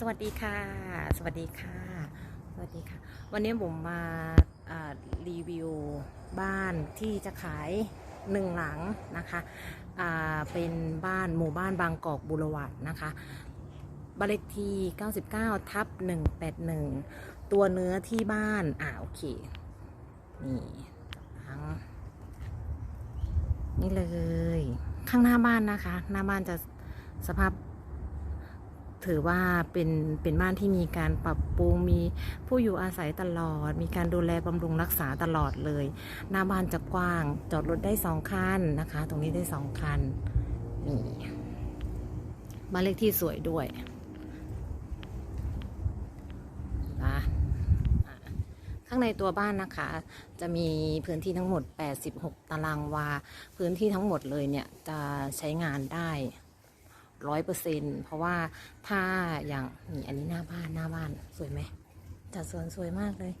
สวัสดีค่ะ สวัสดีค่ะ สวัสดีค่ะ วันนี้ผมมารีวิวบ้านที่จะขายหนึ่งหลังนะคะอ่าเป็นบ้านหมู่บ้านบางกอกบุรวัตนะคะบ้านเลขที่ 99 ทับ 181 ตัวเนื้อที่บ้าน อ่าโอเค นี่ทั้งนี่เลย ข้างหน้าบ้านนะคะ หน้าบ้านจะสภาพ ถือว่าเป็นเป็นบ้านที่มีการปรับปรุงมีผู้อยู่อาศัยตลอด มีการดูแลบำรุงรักษาตลอดเลย หน้าบ้านจะกว้าง จอดรถได้สองคันนะคะ ตรงนี้ได้สองคันนี่บ้านเลขที่สวยด้วยนะข้างในตัวบ้านนะคะ จะมีพื้นที่ทั้งหมด 86 ตารางวา พื้นที่ทั้งหมดเลยเนี่ยจะใช้งานได้ ร้อยเปอร์เซ็นเพราะว่าถ้าอย่างนี่อันนี้หน้าบ้านหน้าบ้านสวยไหมจัดสวนสวยมากเลย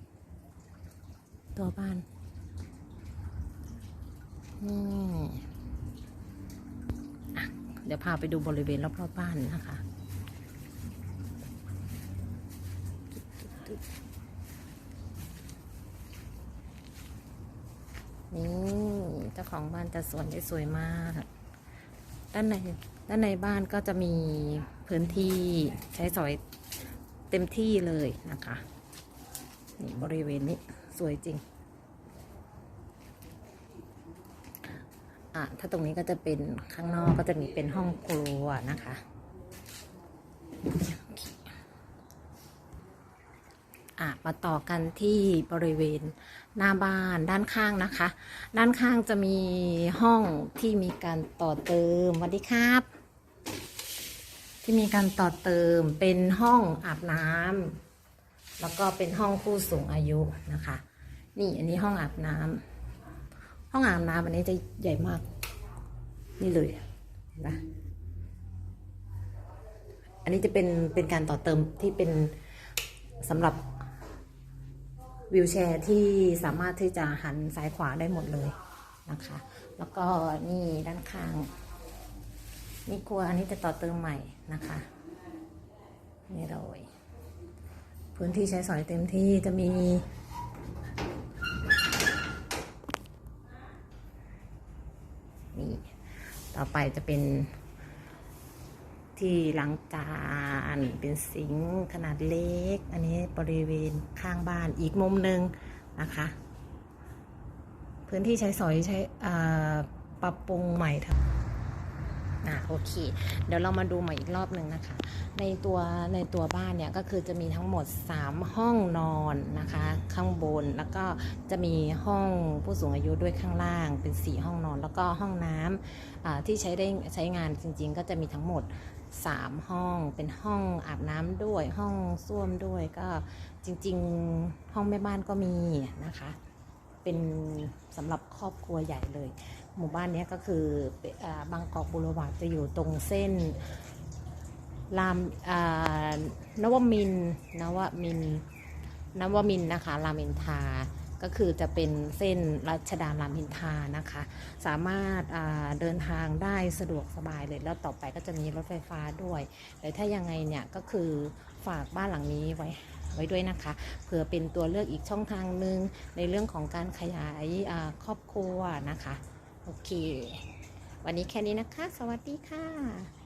ตัวบ้านนี่อะเดี๋ยวพาไปดูบริเวณรอบๆบ้านนะคะนี่เจ้าของบ้านจัดสวนได้สวยมาก ด้านในด้านในบ้านก็จะมีพื้นที่ใช้สอยเต็มที่เลยนะคะนี่บริเวณนี้สวยจริงอะถ้าตรงนี้ก็จะเป็นข้างนอกก็จะมีเป็นห้องครัวนะคะโอเค อะมาต่อกันที่บริเวณหน้าบ้านด้านข้างนะคะ ด้านข้างจะมีห้องที่มีการต่อเติมสวัสดีครับ ที่มีการต่อเติมเป็นห้องอาบน้ำแล้วก็เป็นห้องผู้สูงอายุนะคะ นี่อันนี้ห้องอาบน้ำห้องอาบน้ำอันนี้จะใหญ่มาก นี่เลยนะอันนี้จะเป็นเป็นการต่อเติมที่เป็นสำหรับ วิวแชร์ที่สามารถที่จะหันซ้ายขวาได้หมดเลยนะคะ แล้วก็นี่ด้านข้าง นี่ครัวอันนี้จะต่อเติมใหม่นะคะ นี่เลยพื้นที่ใช้สอยเต็มที่จะมี นี่ ต่อไปจะเป็น ที่ล้างจานเป็นสิงขนาดเล็ก อันนี้บริเวณข้างบ้านอีกมุมหนึ่งนะคะ พื้นที่ใช้สอยใช้ปรับปรุงใหม่ทั้งอะโอเค เดี๋ยวเรามาดูใหม่อีกรอบหนึ่งนะคะ ในตัวในตัวบ้านเนี่ยก็คือจะมีทั้งหมด 3 ห้องนอนนะคะ ข้างบนแล้วก็จะมีห้องผู้สูงอายุด้วยข้างล่างเป็น 4 ห้องนอน แล้วก็ห้องน้ำที่ใช้ได้ใช้งานจริง ๆ ก็จะมีทั้งหมด 3ห้องเป็นห้องอาบน้ำด้วยห้องส้วมด้วยก็จริง ๆ ห้องแม่บ้านก็มีนะคะ เป็นสำหรับครอบครัวใหญ่เลย หมู่บ้านนี้ก็คืออบางกอกบุรวาจะอยู่ตรงเส้นรามนวมินนวมินนวมินนะคะ รามินทา ก็คือจะเป็นเส้นรัชดารามอินทานะคะ สามารถเดินทางได้สะดวกสบายเลย แล้วต่อไปก็จะมีรถไฟฟ้าด้วยแต่ถ้ายังไงเนี่ยก็คือฝากบ้านหลังนี้ไว้ไว้ด้วยนะคะเผื่อเป็นตัวเลือกอีกช่องทางหนึ่งในเรื่องของการขยายครอบครัวนะคะ โอเค วันนี้แค่นี้นะคะ สวัสดีค่ะ